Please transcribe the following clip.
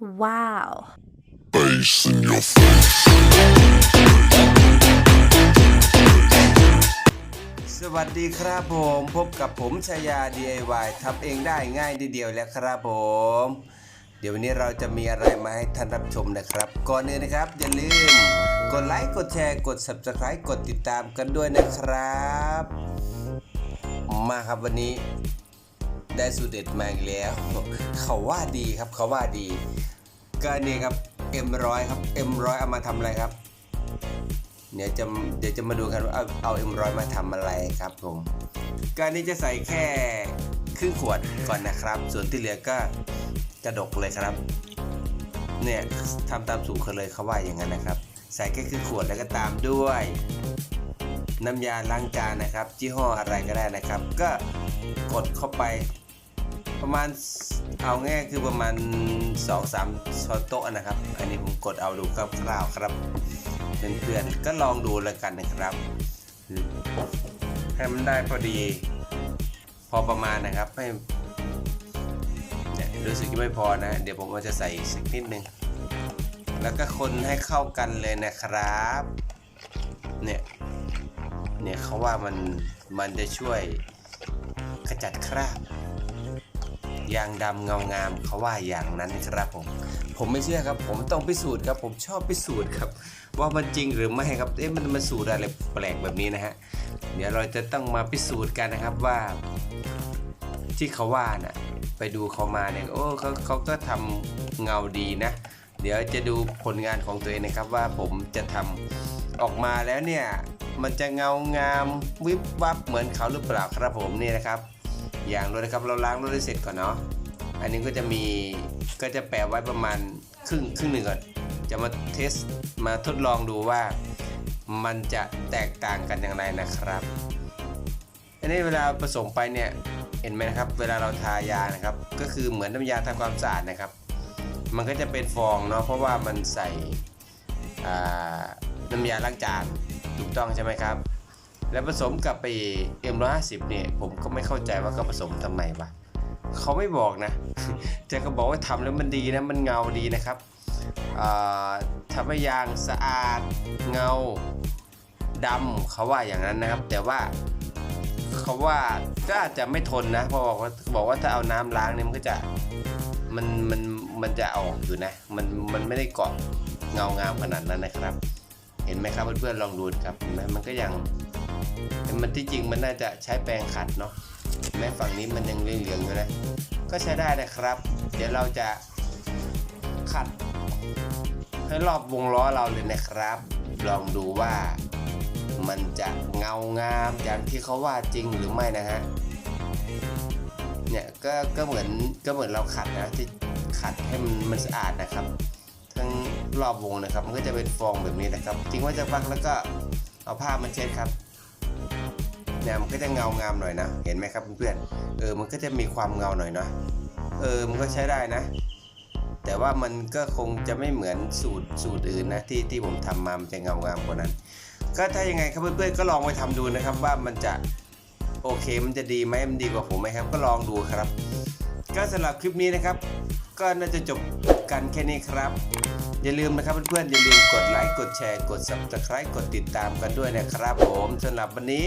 Wow. Bass in your face. สวัสดีครับผม พบกับผมชายา DIY ทำเองได้ง่ายนิดเดียวแล้วครับผม เดี๋ยววันนี้เราจะมีอะไรมาให้ท่านรับชมนะครับ ก่อนอื่นนะครับ อย่าลืม กดไลค์ กดแชร์ กด Subscribe กดติดตามกันด้วยนะครับ มาครับวันนี้ ได้สูตรเด็ดมาอีกแล้ว เขาว่าดีครับเขาว่าดี ก็นี่ครับ M100 ครับ M100 เอามาทำอะไรครับ เดี๋ยวจะเดี๋ยวจะมาดูกันว่าเอาเอา M100 มาทำอะไรครับผมการนี้จะใส่แค่ครึ่งขวดก่อนนะครับ ส่วนที่เหลือก็กระดกเลยครับ เนี่ยทำตามสูตรเขาเลยเขาว่าอย่างนั้นนะครับ ใส่แค่ครึ่งขวดแล้วก็ตามด้วย น้ำยาล้างจานนะครับยี่ห้ออะไรก็ได้นะครับ ก็กดเข้าไป ประมาณเอาง่ายคือประมาณ 2-3ช้อนโต๊ะนะครับ อันนี้ผมกดเอาดูคร่าวๆครับเพื่อนๆก็ลองดูแล้วกันนะครับให้มันได้พอดีพอประมาณนะครับให้เนี่ยรู้สึกไม่พอนะ เดี๋ยวผมก็จะใส่สักนิดนึงแล้วก็คนให้เข้ากันเลยนะครับ เนี่ยเนี่ยเขาว่ามันมันจะช่วยขจัดคราบ ยางดำเงางามเขาว่าอย่างนั้นครับผม ผมไม่เชื่อครับ ผมต้องพิสูจน์ครับ ผมชอบพิสูจน์ครับ ว่ามันจริงหรือไม่ครับ เอ๊ะมันมันสูตรอะไรแปลกแบบนี้นะฮะ เดี๋ยวเราจะต้องมาพิสูจน์กันนะครับว่า ที่เขาว่าน่ะ ไปดูเขามาเนี่ยโอ้เขาเขาก็ทำเงาดีนะ เดี๋ยวจะดูผลงานของตัวเองนะครับว่าผมจะทำออกมาแล้วเนี่ยมันจะเงางามวิบวับเหมือนเขาหรือเปล่าครับผมนี่นะครับ ย่างรถนะครับ เราล้างรถให้เสร็จก่อนเนาะอันนี้ก็จะมีก็จะแปะไว้ประมาณครึ่งครึ่งหนึ่งก่อน จะมาเทสมาทดลองดูว่ามันจะแตกต่างกันอย่างไรนะครับอันนี้เวลาผสมไปเนี่ยเห็นไหมนะครับ เวลาเราทายานะครับ ก็คือเหมือนน้ำยาทำความสะอาดนะครับ มันก็จะเป็นฟองเนาะเพราะว่ามันใส่น้ำยาล้างจานถูกต้องใช่ไหมครับ แล้วผสมกับไป M150 เนี่ยผมก็ไม่เข้าใจว่าเขาผสมทำไมวะเขาไม่บอกนะแต่ก็บอกว่าทำแล้วมันดีนะมันเงาดีนะครับทำให้ยางสะอาดเงาดำเขาว่าอย่างนั้นนะครับ แต่ว่าเขาว่าก็อาจจะไม่ทนนะเพราะบอกว่าบอกว่าถ้าเอาน้ำล้างเนี่ยมันก็จะมันมันมันจะออกอยู่นะ มันมันไม่ได้เกาะเงางามขนาดนั้นนะครับ เห็นไหมครับเพื่อนๆลองดูครับเห็นไหมมันก็ยัง แต่มันที่จริงมันน่าจะใช้แปรงขัดเนาะแม้ฝั่งนี้มันยังเหลืองๆอยู่นะก็ใช้ได้นะครับ เดี๋ยวเราจะขัด ให้รอบวงล้อเราเลยนะครับ ลองดูว่ามันจะเงางามอย่างที่เขาว่าจริงหรือไม่นะฮะเนี่ยก็ก็เหมือนก็เหมือนเราขัดนะที่ขัดให้มันมันสะอาดนะครับ ทั้งรอบวงนะครับ มันก็จะเป็นฟองแบบนี้นะครับทิ้งไว้จะพักแล้วก็เอาผ้ามาเช็ดครับ นี่ยมันก็จะเงางามหน่อยนะ เห็นไหมครับเพื่อนๆเออมันก็จะมีความเงาหน่อยเนาะเออมันก็ใช้ได้นะ แต่ว่ามันก็คงจะไม่เหมือนสูตรสูตรอื่นนะที่ที่ผมทำมามันจะเงางามกว่านั้น ก็ถ้ายังไงครับเพื่อนๆก็ลองไปทำดูนะครับว่ามันจะโอเคมันจะดีไหมมันดีกว่าผมไหมครับ ก็ลองดูครับ ก็สำหรับคลิปนี้นะครับ ก็น่าจะจบกันแค่นี้ครับอย่าลืมนะครับเพื่อนๆอย่าลืมกดไลค์กดแชร์กด subscribe กดติดตามกันด้วยนะครับ ผมสำหรับวันนี้